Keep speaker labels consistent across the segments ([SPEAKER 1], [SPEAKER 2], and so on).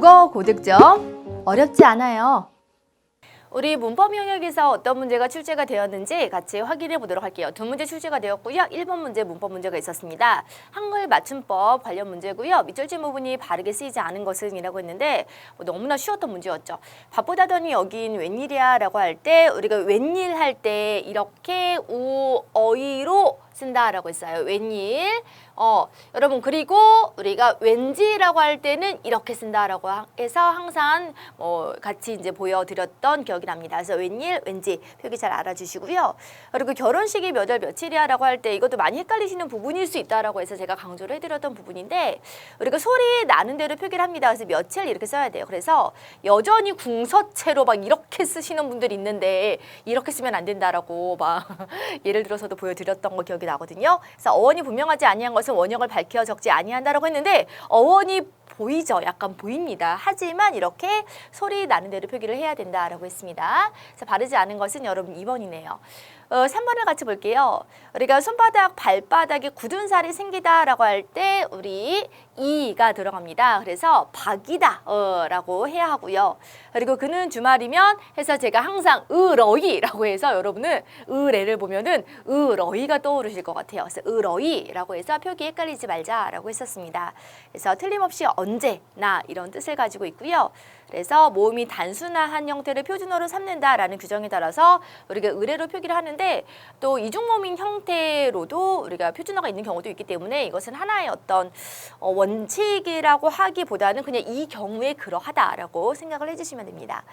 [SPEAKER 1] 국어 고득점 어렵지 않아요.
[SPEAKER 2] 우리 문법 영역에서 어떤 문제가 출제가 되었는지 같이 확인해 보도록 할게요. 두 문제 출제가 되었고요. 1번 문제 문법 문제가 있었습니다. 한글 맞춤법 관련 문제고요. 밑줄진 부분이 바르게 쓰이지 않은 것은 이라고 했는데 뭐 너무나 쉬웠던 문제였죠. 바쁘다더니 여긴 웬일이야 라고 할 때 우리가 웬일 할 때 이렇게 우, 어이로 쓴다라고 했어요. 웬일. 어, 여러분 그리고 우리가 왠지라고 할 때는 이렇게 쓴다라고 하- 해서 항상 뭐 같이 이제 보여드렸던 기억이 납니다. 그래서 웬일, 왠지 표기 잘 알아주시고요. 그리고 결혼식이 몇 월 며칠이야라고 할 때 이것도 많이 헷갈리시는 부분일 수 있다라고 해서 제가 강조를 해드렸던 부분인데 우리가 소리 나는 대로 표기를 합니다. 그래서 며칠 이렇게 써야 돼요. 그래서 여전히 궁서체로 막 이렇게 쓰시는 분들이 있는데 이렇게 쓰면 안 된다라고 막 예를 들어서도 보여드렸던 거 기억이 나거든요. 그래서 어원이 분명하지 아니한 것은 원형을 밝혀 적지 아니한다라고 했는데 어원이 보이죠. 약간 보입니다. 하지만 이렇게 소리 나는 대로 표기를 해야 된다라고 했습니다. 그래서 바르지 않은 것은 여러분 2번이네요. 어, 3번을 같이 볼게요. 우리가 손바닥, 발바닥에 굳은 살이 생기다라고 할 때 우리 이가 들어갑니다. 그래서 박이다 어, 라고 해야 하고요. 그리고 그는 주말이면 해서 제가 항상 으러이라고 해서 여러분은 으레를 보면은 으러이가 떠오르실 것 같아요. 그래서 으러이라고 해서 표기 헷갈리지 말자라고 했었습니다. 그래서 틀림없이 언제나 이런 뜻을 가지고 있고요. 그래서 모음이 단순화한 형태를 표준어로 삼는다라는 규정에 따라서 우리가 의례로 표기를 하는데 또 이중모음인 형태로도 우리가 표준어가 있는 경우도 있기 때문에 이것은 하나의 어떤 어, 원칙이라고 하기보다는 그냥 이 경우에 그러하다라고 생각을 해주시면 됩니다.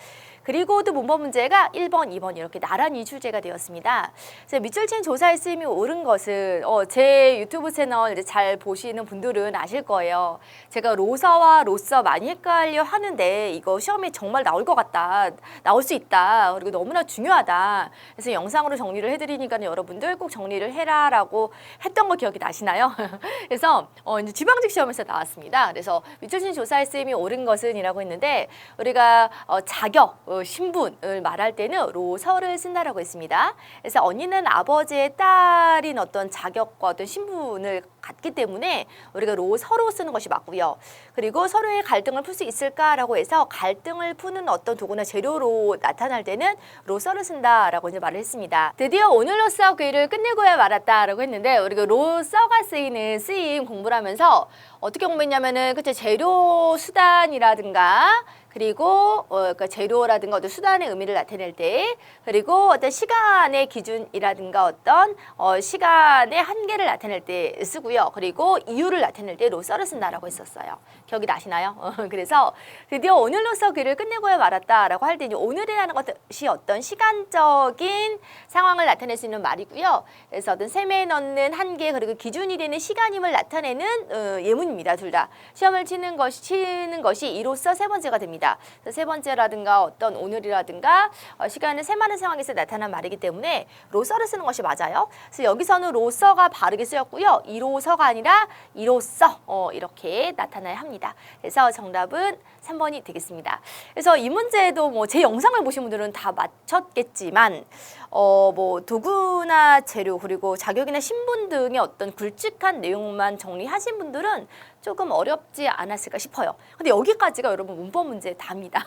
[SPEAKER 2] 그리고 또 문법 문제가 1번, 2번 이렇게 나란히 출제가 되었습니다. 그래서 밑줄 친 조사의 쓰임이 옳은 것은 어, 제 유튜브 채널 이제 잘 보시는 분들은 아실 거예요. 제가 로서와 로서 많이 헷갈려 하는데 이거 시험에 정말 나올 것 같다. 나올 수 있다. 그리고 너무나 중요하다. 그래서 영상으로 정리를 해드리니까 여러분들 꼭 정리를 해라라고 했던 거 기억이 나시나요? 그래서 어, 이제 지방직 시험에서 나왔습니다. 그래서 밑줄친 조사의 쓰임이 옳은 것은이라고 했는데 우리가 어, 자격, 어, 신분을 말할 때는 로서를 쓴다라고 했습니다. 그래서 언니는 아버지의 딸인 어떤 자격과 어떤 신분을 갖기 때문에 우리가 로 서로 쓰는 것이 맞고요. 그리고 서로의 갈등을 풀 수 있을까라고 해서 갈등을 푸는 어떤 도구나 재료로 나타날 때는 로서를 쓴다라고 이제 말을 했습니다. 드디어 오늘로써 글을 끝내고야 말았다라고 했는데 우리가 로서가 쓰이는 쓰임 공부를 하면서 어떻게 공부했냐면은 그때 재료 수단이라든가 그리고 어, 그러니까 재료라든가 어떤 수단의 의미를 나타낼 때 그리고 어떤 시간의 기준이라든가 어떤 어, 시간의 한계를 나타낼 때 쓰고요. 그리고 이유를 나타낼 때 로서를 쓴다라고 했었어요. 기억이 나시나요? 어, 그래서 드디어 오늘로서 글을 끝내고야 말았다라고 할 때 오늘이라는 것이 어떤 시간적인 상황을 나타낼 수 있는 말이고요. 그래서 어떤 셈에 넣는 한계 그리고 기준이 되는 시간임을 나타내는 어, 예문입니다. 둘 다. 시험을 치는 것이 치는 것이 이로써 세 번째가 됩니다. 그래서 세 번째라든가 어떤 오늘이라든가 어, 시간을 셈하는 상황에서 나타난 말이기 때문에 로서를 쓰는 것이 맞아요. 그래서 여기서는 로서가 바르게 쓰였고요. 이로서가 아니라 이로써 어, 이렇게 나타나야 합니다. 그래서 정답은 3번이 되겠습니다. 그래서 이 문제도 뭐 제 영상을 보신 분들은 다 맞췄겠지만 어 뭐 도구나 재료 그리고 자격이나 신분 등의 어떤 굵직한 내용만 정리하신 분들은 조금 어렵지 않았을까 싶어요. 근데 여기까지가 여러분 문법 문제 답니다.